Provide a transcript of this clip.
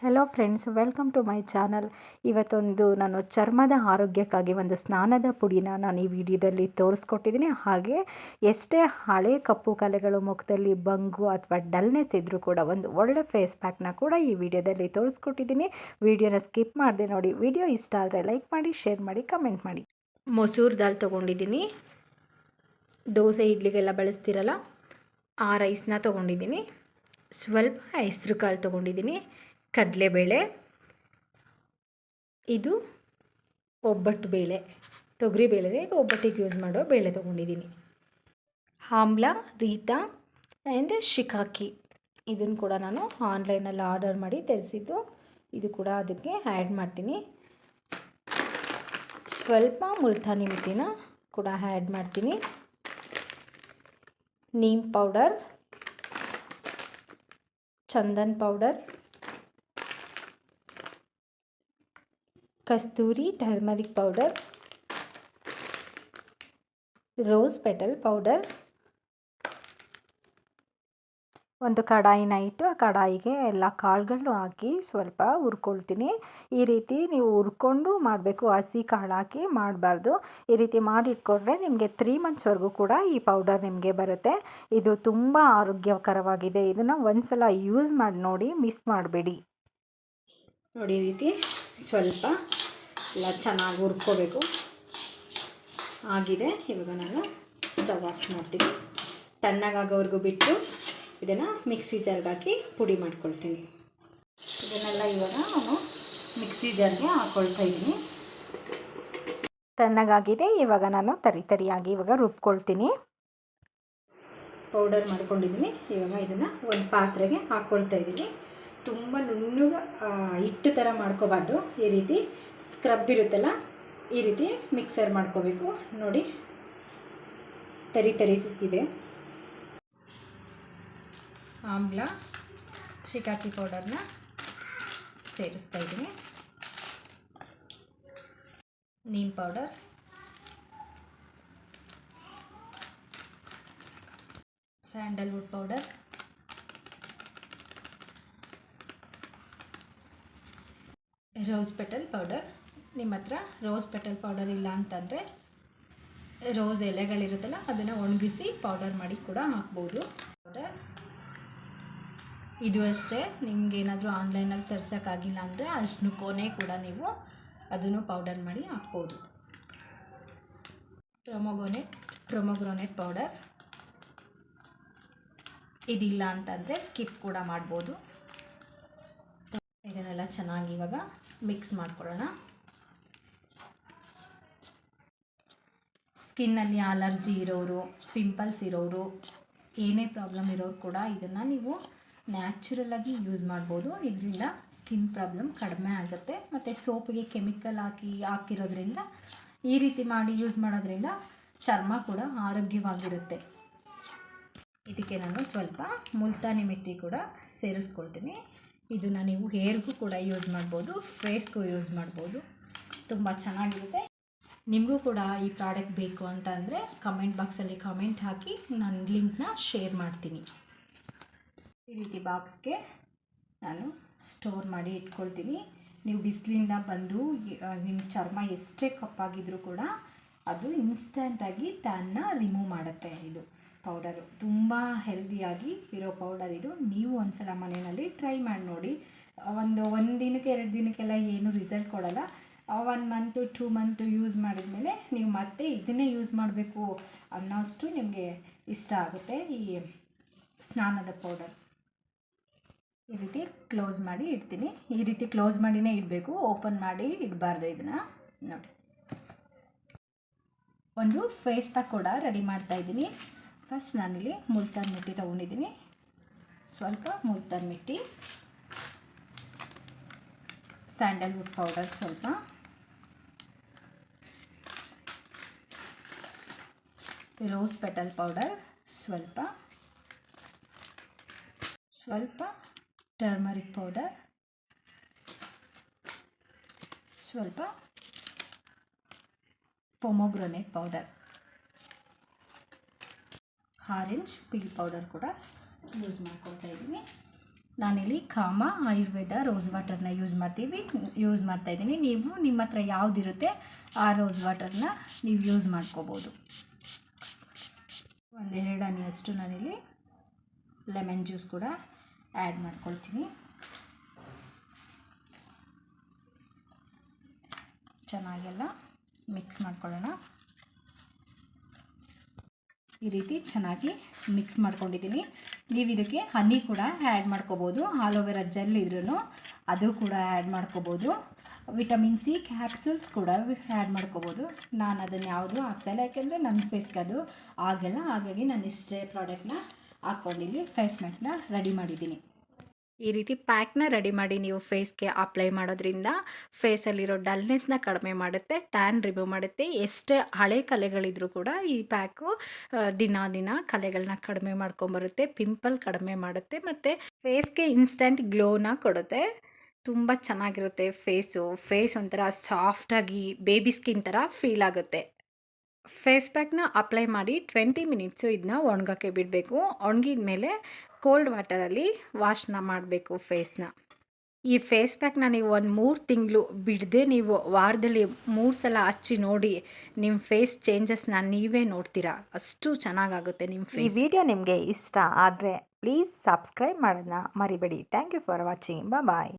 Hello friends welcome to my channel ಇವತ್ತೊಂದು ನಾನು ಚರ್ಮದ ಆರೋಗ್ಯಕ್ಕಾಗಿ ಒಂದು ಸ್ನಾನದ ಪುಡಿನ ನಾನು ಈ ವಿಡಿಯೋದಲ್ಲಿ ತೋರಿಸ್ಕೊಟ್ಟಿದ್ದೀನಿ. ಹಾಗೆ ಎಷ್ಟೇ ಹಳೆ ಕಪ್ಪು ಕಲೆಗಳು, ಮುಖದಲ್ಲಿ ಬಂಗು ಅಥವಾ ಡಲ್ನೆಸ್ ಇದ್ದರೂ ಕೂಡ ಒಂದು ಒಳ್ಳೆ ಫೇಸ್ ಪ್ಯಾಕ್ನ ಕೂಡ ಈ ವಿಡಿಯೋದಲ್ಲಿ ತೋರಿಸ್ಕೊಟ್ಟಿದ್ದೀನಿ. ವಿಡಿಯೋನ ಸ್ಕಿಪ್ ಮಾಡಿದೆ ನೋಡಿ. ವಿಡಿಯೋ ಇಷ್ಟ ಆದರೆ ಲೈಕ್ ಮಾಡಿ ಶೇರ್ ಮಾಡಿ ಕಮೆಂಟ್ ಮಾಡಿ. ಮೊಸೂರು ದಾಲ್ ತೊಗೊಂಡಿದ್ದೀನಿ. ದೋಸೆ, ಇಡ್ಲಿಗೆಲ್ಲ ಬಳಸ್ತಿರಲ್ಲ, ಆ ರೈಸ್ನ ತೊಗೊಂಡಿದ್ದೀನಿ. ಸ್ವಲ್ಪ ಹೆಸ್ರು ಕಾಳು ತೊಗೊಂಡಿದ್ದೀನಿ. ಕಡಲೆಬೇಳೆ, ಇದು ಒಬ್ಬಟ್ಟು ಬೇಳೆ ತೊಗರಿ ಬೇಳೆ ಇದು ಒಬ್ಬಟ್ಟಿಗೆ ಯೂಸ್ ಮಾಡೋ ಬೇಳೆ ತೊಗೊಂಡಿದ್ದೀನಿ. ಆಮ್ಲ ರೀಟಾ ಆ್ಯಂಡ್ ಶಿಕಾಕಿ. ಇದನ್ನು ಕೂಡ ನಾನು ಆನ್ಲೈನಲ್ಲಿ ಆರ್ಡರ್ ಮಾಡಿ ತರಿಸಿದ್ದು. ಇದು ಕೂಡ ಅದಕ್ಕೆ ಆ್ಯಡ್ ಮಾಡ್ತೀನಿ. ಸ್ವಲ್ಪ ಮುಲ್ತಾನಿ ಮಿಟ್ಟಿನ ಕೂಡ ಆ್ಯಡ್ ಮಾಡ್ತೀನಿ. Neem powder chandan powder kasturi turmeric powder, rose petal powder, ಒಂದು ಕಡಾಯಿನ ಇಟ್ಟು ಆ ಕಡಾಯಿಗೆ ಎಲ್ಲ ಕಾಳುಗಳನ್ನು ಹಾಕಿ ಸ್ವಲ್ಪ ಹುರ್ಕೊಳ್ತೀನಿ. ಈ ರೀತಿ ನೀವು ಹುರ್ಕೊಂಡು ಮಾಡಬೇಕು, ಹಸಿ ಕಾಳು ಹಾಕಿ ಮಾಡಬಾರ್ದು. ಈ ರೀತಿ ಮಾಡಿಟ್ಕೊಂಡ್ರೆ ನಿಮಗೆ ತ್ರೀ ಮಂತ್ಸ್ವರೆಗೂ ಕೂಡ ಈ ಪೌಡರ್ ನಿಮಗೆ ಬರುತ್ತೆ. ಇದು ತುಂಬ ಆರೋಗ್ಯಕರವಾಗಿದೆ. ಇದನ್ನು ಒಂದು ಸಲ ಯೂಸ್ ಮಾಡಿ ನೋಡಿ ಮಿಸ್ ಮಾಡಬೇಡಿ. ನೋಡಿ ರೀತಿ. ಸ್ವಲ್ಪ ಎಲ್ಲ ಚೆನ್ನಾಗಿ ಹುರ್ಕೋಬೇಕು. ಆಗಿದೆ. ಇವಾಗ ನಾನು ಸ್ಟವ್ ಆಫ್ ಮಾಡ್ತೀನಿ. ತಣ್ಣಗಾಗೋವರೆಗೂ ಬಿಟ್ಟು ಇದನ್ನು ಮಿಕ್ಸಿ ಜಾರ್ಗೆ ಹಾಕಿ ಪುಡಿ ಮಾಡ್ಕೊಳ್ತೀನಿ. ಇದನ್ನೆಲ್ಲ ಇವಾಗ ನಾನು ಮಿಕ್ಸಿ ಜಾರ್ಗೆ ಹಾಕ್ಕೊಳ್ತಾ ಇದ್ದೀನಿ. ತಣ್ಣಗಾಗಿದೆ. ಇವಾಗ ನಾನು ತರಿ ತರಿಯಾಗಿ ಇವಾಗ ರುಬ್ಕೊಳ್ತೀನಿ. ಪೌಡರ್ ಮಾಡ್ಕೊಂಡಿದ್ದೀನಿ. ಇವಾಗ ಇದನ್ನು ಒಂದು ಪಾತ್ರೆಗೆ ಹಾಕ್ಕೊಳ್ತಾ ಇದ್ದೀನಿ. ತುಂಬ ನುಣ್ಣಗ ಹಿಟ್ಟು ಥರ ಮಾಡ್ಕೋಬಾರ್ದು. ಈ ರೀತಿ ಸ್ಕ್ರಬ್ ಇರುತ್ತಲ್ಲ, ಈ ರೀತಿ ಮಿಕ್ಸರ್ ಮಾಡ್ಕೋಬೇಕು. ನೋಡಿ, ತರಿ ತರಿ ಇದೆ. ಆಮ್ಲ, ಶಿಕಾಕಿ ಪೌಡರ್ನ ಸೇರಿಸ್ತಾ ಇದ್ದೀನಿ. Neem powder sandalwood powder rose petal powder ನಿಮ್ಮ ಹತ್ರ ರೋಸ್ ಪೆಟಲ್ ಪೌಡರ್ ಇಲ್ಲ ಅಂತಂದರೆ ರೋಸ್ ಎಲೆಗಳಿರುತ್ತಲ್ಲ, ಅದನ್ನು ಒಣಗಿಸಿ ಪೌಡರ್ ಮಾಡಿ ಕೂಡ ಹಾಕ್ಬೋದು. ಪೌಡರ್ ಇದು ಅಷ್ಟೇ. ನಿಮ್ಗೆ ಏನಾದರೂ ಆನ್ಲೈನಲ್ಲಿ ತರ್ಸೋಕ್ಕಾಗಿಲ್ಲ ಅಂದರೆ ಅಷ್ಟು ಕೊನೆ ಕೂಡ ನೀವು ಅದನ್ನು ಪೌಡರ್ ಮಾಡಿ ಹಾಕ್ಬೋದು. ಪ್ರೊಮೊಗೊನೆಟ್ ಪ್ರೊಮೊಗ್ರೋನೆಟ್ ಪೌಡರ್ ಇದಿಲ್ಲ ಅಂತಂದರೆ ಸ್ಕಿಪ್ ಕೂಡ ಮಾಡ್ಬೋದು. ಚೆನ್ನಾಗಿ ಇವಾಗ ಮಿಕ್ಸ್ ಮಾಡ್ಕೊಳ್ಳೋಣ. ಸ್ಕಿನ್ನಲ್ಲಿ ಅಲರ್ಜಿ ಇರೋರು ಪಿಂಪಲ್ಸ್ ಇರೋರು, ಏನೇ ಪ್ರಾಬ್ಲಮ್ ಇರೋರು ಕೂಡ ಇದನ್ನು ನೀವು ನ್ಯಾಚುರಲಾಗಿ ಯೂಸ್ ಮಾಡ್ಬೋದು. ಇದರಿಂದ ಸ್ಕಿನ್ ಪ್ರಾಬ್ಲಮ್ ಕಡಿಮೆ ಆಗುತ್ತೆ. ಮತ್ತು ಸೋಪಿಗೆ ಕೆಮಿಕಲ್ ಹಾಕಿ ಹಾಕಿರೋದ್ರಿಂದ, ಈ ರೀತಿ ಮಾಡಿ ಯೂಸ್ ಮಾಡೋದ್ರಿಂದ ಚರ್ಮ ಕೂಡ ಆರೋಗ್ಯವಾಗಿರುತ್ತೆ. ಇದಕ್ಕೆ ನಾನು ಸ್ವಲ್ಪ ಮುಲ್ತಾನಿ ಮಿಟ್ಟಿ ಕೂಡ ಸೇರಿಸ್ಕೊಳ್ತೀನಿ. ಇದನ್ನು ನೀವು ಹೇರ್ಗೂ ಕೂಡ ಯೂಸ್ ಮಾಡ್ಬೋದು, ಫೇಸ್ಗೂ ಯೂಸ್ ಮಾಡ್ಬೋದು. ತುಂಬ ಚೆನ್ನಾಗಿರುತ್ತೆ. ನಿಮಗೂ ಕೂಡ ಈ ಪ್ರಾಡಕ್ಟ್ ಬೇಕು ಅಂತ ಅಂದರೆ ಕಮೆಂಟ್ ಬಾಕ್ಸಲ್ಲಿ ಕಮೆಂಟ್ ಹಾಕಿ ನಾನು ಲಿಂಕ್ನ ಶೇರ್ ಮಾಡ್ತೀನಿ. ಈ ರೀತಿ ಬಾಕ್ಸ್ಗೆ ನಾನು ಸ್ಟೋರ್ ಮಾಡಿ ಇಟ್ಕೊಳ್ತೀನಿ. ನೀವು ಬಿಸಿಲಿಂದ ಬಂದು ನಿಮ್ಮ ಚರ್ಮ ಎಷ್ಟೇ ಕಪ್ಪಾಗಿದ್ರೂ ಕೂಡ ಅದು ಇನ್ಸ್ಟೆಂಟಾಗಿ ಟ್ಯಾನ್ನ ರಿಮೂವ್ ಮಾಡುತ್ತೆ ಇದು. ಪೌಡರು. ತುಂಬ ಹೆಲ್ದಿಯಾಗಿ ಇರೋ ಪೌಡರ್ ಇದು. ನೀವು ಒಂದ್ಸಲ ಮನೆಯಲ್ಲಿ ಟ್ರೈ ಮಾಡಿ ನೋಡಿ. ಒಂದು ಒಂದು ದಿನಕ್ಕೆ ಎರಡು ದಿನಕ್ಕೆಲ್ಲ ಏನು ರಿಸಲ್ಟ್ ಕೊಡಲ್ಲ. One month two month use ಮಾಡಿದ ಮೇಲೆ ನೀವು ಮತ್ತೆ ಇದನ್ನೇ ಯೂಸ್ ಮಾಡಬೇಕು ಅನ್ನೋಷ್ಟು ನಿಮಗೆ ಇಷ್ಟ ಆಗುತ್ತೆ ಈ ಸ್ನಾನದ ಪೌಡರ್. ಈ ರೀತಿ ಕ್ಲೋಸ್ ಮಾಡಿ ಇಡ್ತೀನಿ. ಈ ರೀತಿ ಕ್ಲೋಸ್ ಮಾಡಿನೇ ಇಡಬೇಕು. ಓಪನ್ ಮಾಡಿ ಇಡಬಾರ್ದು ಇದನ್ನು. ನೋಡಿ. ಒಂದು ಫೇಸ್ ಪ್ಯಾಕ್ ಕೂಡ ರೆಡಿ ಮಾಡ್ತಾ ಇದ್ದೀನಿ. ಫಸ್ಟ್ ನಾನಿಲ್ಲಿ ಮುಲ್ತಾನ್ ಮಿಟ್ಟಿ ತೊಗೊಂಡಿದ್ದೀನಿ. ಸ್ವಲ್ಪ ಮುಲ್ತಾನ್ ಮಿಟ್ಟಿ ಸ್ಯಾಂಡಲ್ವುಡ್ ಪೌಡರ್ ಸ್ವಲ್ಪ. ರೋಸ್ ಪೆಟಲ್ ಪೌಡರ್ ಸ್ವಲ್ಪ. ಸ್ವಲ್ಪ ಟರ್ಮರಿಕ್ ಪೌಡರ್ ಸ್ವಲ್ಪ pomegranate powder orange peel powder ಕೂಡ ಯೂಸ್ ಮಾಡ್ಕೊಳ್ತಾ ಇದ್ದೀನಿ. ನಾನಿಲ್ಲಿ ಕಾಮ ಆಯುರ್ವೇದ, ರೋಸ್ ವಾಟರ್ನ ಯೂಸ್ ಮಾಡ್ತೀವಿ, ಯೂಸ್ ಮಾಡ್ತಾ ಇದ್ದೀನಿ. ನೀವು ನಿಮ್ಮ ಹತ್ರ ಯಾವುದಿರುತ್ತೆ ಆ ರೋಸ್ ವಾಟರ್ನ ನೀವು ಯೂಸ್ ಮಾಡ್ಕೋಬೋದು. ಒಂದೆರಡು ಹನಿಯಷ್ಟು ನಾನಿಲ್ಲಿ ಲೆಮನ್ ಜ್ಯೂಸ್ ಕೂಡ ಆ್ಯಡ್ ಮಾಡ್ಕೊಳ್ತೀನಿ. ಚೆನ್ನಾಗೆಲ್ಲ ಮಿಕ್ಸ್ ಮಾಡ್ಕೊಳ್ಳೋಣ. ಈ ರೀತಿ ಚೆನ್ನಾಗಿ ಮಿಕ್ಸ್ ಮಾಡ್ಕೊಂಡಿದ್ದೀನಿ. ನೀವು ಇದಕ್ಕೆ ಹನಿ ಕೂಡ ಆ್ಯಡ್ ಮಾಡ್ಕೋಬೋದು. ಆಲೋವೆರಾ ಜೆಲ್ ಇದ್ರೂ ಅದು ಕೂಡ ಆ್ಯಡ್ ಮಾಡ್ಕೋಬೋದು. ವಿಟಮಿನ್ ಸಿ ಕ್ಯಾಪ್ಸೂಲ್ಸ್ ಕೂಡ ಆ್ಯಡ್ ಮಾಡ್ಕೋಬೋದು. ನಾನು ಅದನ್ನು ಯಾವುದೂ ಹಾಕ್ತಾಯಿಲ್ಲ ಯಾಕೆಂದರೆ ನನ್ನ ಫೇಸ್ಗೆ ಅದು ಆಗಲ್ಲ. ಹಾಗಾಗಿ ನಾನು ಇಷ್ಟೇ ಪ್ರಾಡಕ್ಟ್ನ ಹಾಕ್ಕೊಂಡಿಲ್ಲಿ ಫೇಸ್ ಮ್ಯಾಕ್ನ ರೆಡಿ ಮಾಡಿದ್ದೀನಿ. ಈ ರೀತಿ ಪ್ಯಾಕ್ನ ರೆಡಿ ಮಾಡಿ ನೀವು ಫೇಸ್ಗೆ ಅಪ್ಲೈ ಮಾಡೋದ್ರಿಂದ ಫೇಸಲ್ಲಿರೋ ಡಲ್ನೆಸ್ನ ಕಡಿಮೆ ಮಾಡುತ್ತೆ, ಟ್ಯಾನ್ ರಿಮೂವ್ ಮಾಡುತ್ತೆ. ಎಷ್ಟೇ ಹಳೆ ಕಲೆಗಳಿದ್ರೂ ಕೂಡ ಈ ಪ್ಯಾಕು ದಿನ ದಿನ ಕಲೆಗಳನ್ನ ಕಡಿಮೆ ಮಾಡ್ಕೊಂಬರುತ್ತೆ, ಪಿಂಪಲ್ ಕಡಿಮೆ ಮಾಡುತ್ತೆ ಮತ್ತು ಫೇಸ್ಗೆ ಇನ್ಸ್ಟೆಂಟ್ ಗ್ಲೋನ ಕೊಡುತ್ತೆ. ತುಂಬ ಚೆನ್ನಾಗಿರುತ್ತೆ ಫೇಸು. ಫೇಸ್ ಒಂಥರ ಸಾಫ್ಟಾಗಿ ಬೇಬಿ ಸ್ಕಿನ್ ಥರ ಫೀಲ್ ಆಗುತ್ತೆ. ಫೇಸ್ ಪ್ಯಾಕ್ನ ಅಪ್ಲೈ ಮಾಡಿ ಟ್ವೆಂಟಿ ಮಿನಿಟ್ಸು ಇದನ್ನ ಒಣಗೋಕ್ಕೆ ಬಿಡಬೇಕು. ಒಣಗಿದ ಮೇಲೆ ಕೋಲ್ಡ್ ವಾಟರಲ್ಲಿ ವಾಶ್ನ ಮಾಡಬೇಕು ಫೇಸ್ನ ಈ ಫೇಸ್ ಪ್ಯಾಕ್ನ ನೀವು ಒಂದು ಮೂರು ತಿಂಗಳು ಬಿಡದೆ ನೀವು ವಾರದಲ್ಲಿ ಮೂರು ಸಲ ಹಚ್ಚಿ ನೋಡಿ ನಿಮ್ಮ ಫೇಸ್ ಚೇಂಜಸ್ನ ನೀವೇ ನೋಡ್ತೀರಾ. ಅಷ್ಟು ಚೆನ್ನಾಗಾಗುತ್ತೆ ನಿಮ್ಮ ಈ ಫೇಸ್ ವಿಡಿಯೋ ನಿಮಗೆ ಇಷ್ಟ ಆದರೆ ಪ್ಲೀಸ್ ಸಬ್ಸ್ಕ್ರೈಬ್ ಮಾಡೋದನ್ನ ಮರಿಬೇಡಿ. Thank you for watching bye